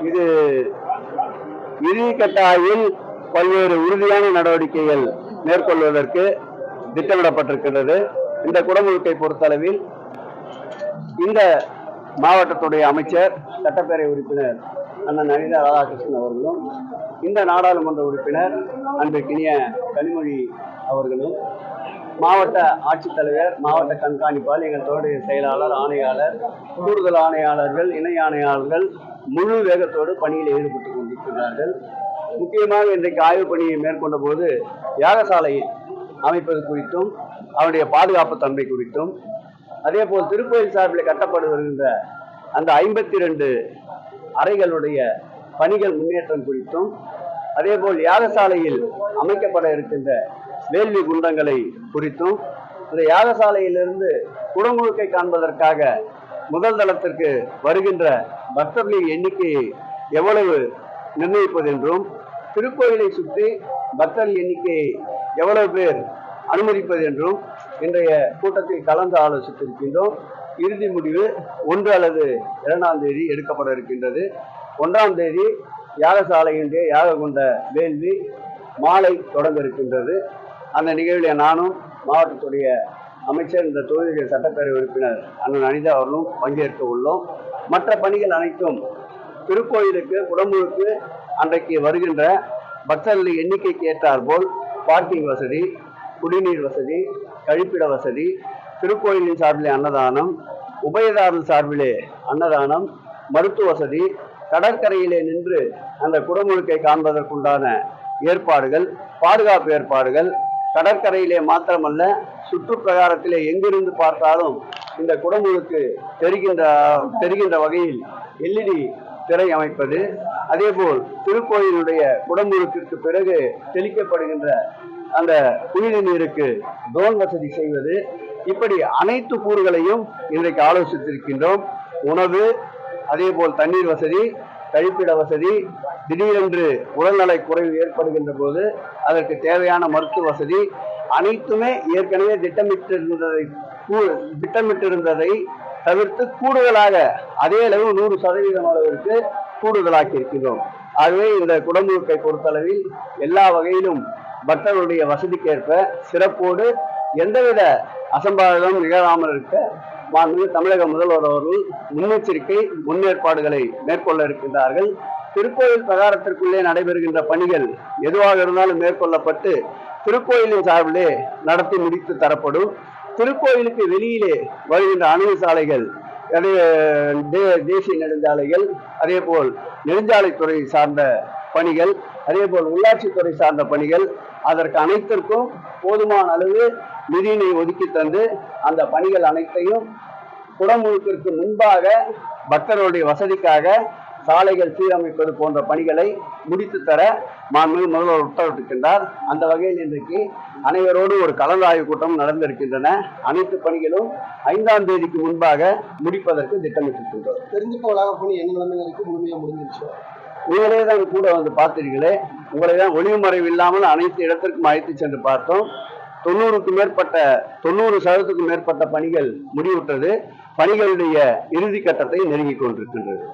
இது இறுதிக்கட்ட ஆய்வில் பல்வேறு உறுதியான நடவடிக்கைகள் மேற்கொள்வதற்கு திட்டமிடப்பட்டிருக்கின்றது. இந்த குடமுழுக்கை பொறுத்தளவில் இந்த மாவட்டத்துடைய அமைச்சர் சட்டப்பேரவை உறுப்பினர் அண்ணன் அனிதா ராதாகிருஷ்ணன் அவர்களும் இந்த நாடாளுமன்ற உறுப்பினர் அன்பிற்கினிய கனிமொழி அவர்களும் மாவட்ட ஆட்சித்தலைவர் மாவட்ட கண்காணிப்பாளர் எங்கள் தோடைய செயலாளர் ஆணையாளர் கூடுதல் ஆணையாளர்கள் இணை ஆணையாளர்கள் முழு வேகத்தோடு பணியில் ஈடுபட்டு கொண்டிருக்கிறார்கள். முக்கியமாக இன்றைக்கு ஆய்வு பணியை மேற்கொண்ட போது யாகசாலையை அமைப்பது குறித்தும் அவனுடைய பாதுகாப்பு தன்மை குறித்தும் அதே போல் திருக்கோயில் சார்பில் கட்டப்பட்டு வருகின்ற அந்த ஐம்பத்தி ரெண்டு அறைகளுடைய பணிகள் முன்னேற்றம் குறித்தும் அதே போல் யாகசாலையில் அமைக்கப்பட இருக்கின்ற வேள்வி குண்டங்களை குறித்தும் இந்த யாகசாலையிலிருந்து குடமுழுக்கை காண்பதற்காக முதல் தளத்திற்கு வருகின்ற பக்தர்களின் எண்ணிக்கையை எவ்வளவு நிர்ணயிப்பது என்றும் திருக்கோயிலை சுற்றி பக்தர்கள் எண்ணிக்கையை எவ்வளவு பேர் அனுமதிப்பது என்றும் இன்றைய கூட்டத்தில் கலந்து ஆலோசித்திருக்கின்றோம். இறுதி முடிவு ஒன்று அல்லது இரண்டாம் தேதி எடுக்கப்பட இருக்கின்றது. ஒன்றாம் தேதி யாகசாலையின்றே யாக கொண்ட வேள்வி மாலை தொடங்க இருக்கின்றது. அந்த நிகழ்வில் நானும் மாவட்டத்துடைய அமைச்சர் இந்த தொகுதியுடைய சட்டப்பேரவை உறுப்பினர் அண்ணன் அனிதா அவர்களும் பங்கேற்க உள்ளோம். மற்ற பணிகள் அனைத்தும் திருக்கோயிலுக்கு குடமுழுக்கு அன்றைக்கு வருகின்ற பக்தர்களின் எண்ணிக்கைக்கு ஏற்றாற்போல் பார்க்கிங் வசதி குடிநீர் வசதி கழிப்பிட வசதி திருக்கோயிலின் சார்பிலே அன்னதானம் உபயதாரர் சார்பிலே அன்னதானம் மருத்துவ வசதி கடற்கரையிலே நின்று அந்த குடமுழுக்கை காண்பதற்குண்டான ஏற்பாடுகள் பாதுகாப்பு ஏற்பாடுகள் கடற்கரையிலே மாத்திரமல்ல சுற்று பிரகாரத்திலே எங்கிருந்து பார்த்தாலும் இந்த குடமுழுக்கு தெரிகின்ற தெரிகின்ற வகையில் எல்இடி திரை அமைப்பது. அதேபோல் திருக்கோயிலுடைய குடமுழுக்கிற்கு பிறகு தெளிக்கப்படுகின்ற அந்த புனித நீருக்கு டோன் வசதி செய்வது. இப்படி அனைத்து கூறுகளையும் இன்றைக்கு ஆலோசித்திருக்கின்றோம். உணவு அதேபோல் தண்ணீர் வசதி கழிப்பிட வசதி திடீரென்று உடல்நலை குறைவு ஏற்படுகின்ற போது அதற்கு தேவையான மருத்துவ வசதி அனைத்துமே ஏற்கனவே திட்டமிட்டிருந்ததை கூ- திட்டமிட்டிருந்ததை தவிர்த்து கூடுதலாக அதே அளவு நூறு சதவீதம் அளவிற்கு கூடுதலாக்கி இருக்கிறோம். ஆகவே இந்த குடமுழுக்கை பொறுத்தளவில் எல்லா வகையிலும் பக்தர்களுடைய வசதிக்கேற்ப சிறப்போடு எந்தவித அசம்பாவிதம் நிகழாமல் இருக்க மாண்பு தமிழக முதல்வர் அவர்கள் முன்னெச்சரிக்கை முன்னேற்பாடுகளை மேற்கொள்ள இருக்கின்றார்கள். திருக்கோயில் பிரகாரத்திற்குள்ளே நடைபெறுகின்ற பணிகள் எதுவாக இருந்தாலும் மேற்கொள்ளப்பட்டு திருக்கோயிலின் சார்பிலே நடத்தி முடித்து தரப்படும். திருக்கோயிலுக்கு வெளியிலே வருகின்ற அணுகு சாலைகள் அதே தே- தேசிய நெடுஞ்சாலைகள் அதே போல் நெடுஞ்சாலைத்துறை சார்ந்த பணிகள் அதே போல் உள்ளாட்சித்துறை சார்ந்த பணிகள் அதற்கு அனைத்திற்கும் போதுமான அளவு நிதியினை ஒதுக்கி தந்து அந்த பணிகள் அனைத்தையும் குடமுழுக்கிற்கு முன்பாக பக்தர்களுடைய வசதிக்காக சாலைகள் சீரமைப்பது போன்ற பணிகளை முடித்து தர மாண்புமிகு முதல்வர் உத்தரவிட்டிருக்கின்றார். அந்த வகையில் இன்றைக்கு அனைவரோடு ஒரு கலந்தாய்வு கூட்டம் நடந்திருக்கின்றன. அனைத்து பணிகளும் ஐந்தாம் தேதிக்கு முன்பாக முடிப்பதற்கு திட்டமிட்டிருக்கின்றோம். தெரிஞ்சுக்க வளாக பணி என்ன நிலைமையில இருக்கு முழுமையா முடிஞ்சிருச்சு? நீங்களே தான் கூட வந்து பார்த்தீர்களே. உங்களை தான் ஒளிவு மறைவு இல்லாமல் அனைத்து இடத்திற்கும் அழைத்து சென்று பார்த்தோம். தொண்ணூறுக்கும் மேற்பட்ட தொண்ணூறு சதவீதத்துக்கும் மேற்பட்ட பணிகள் முடிவுற்றது. பணிகளுடைய இறுதி கட்டத்தை நெருங்கிக் கொண்டிருக்கின்றது.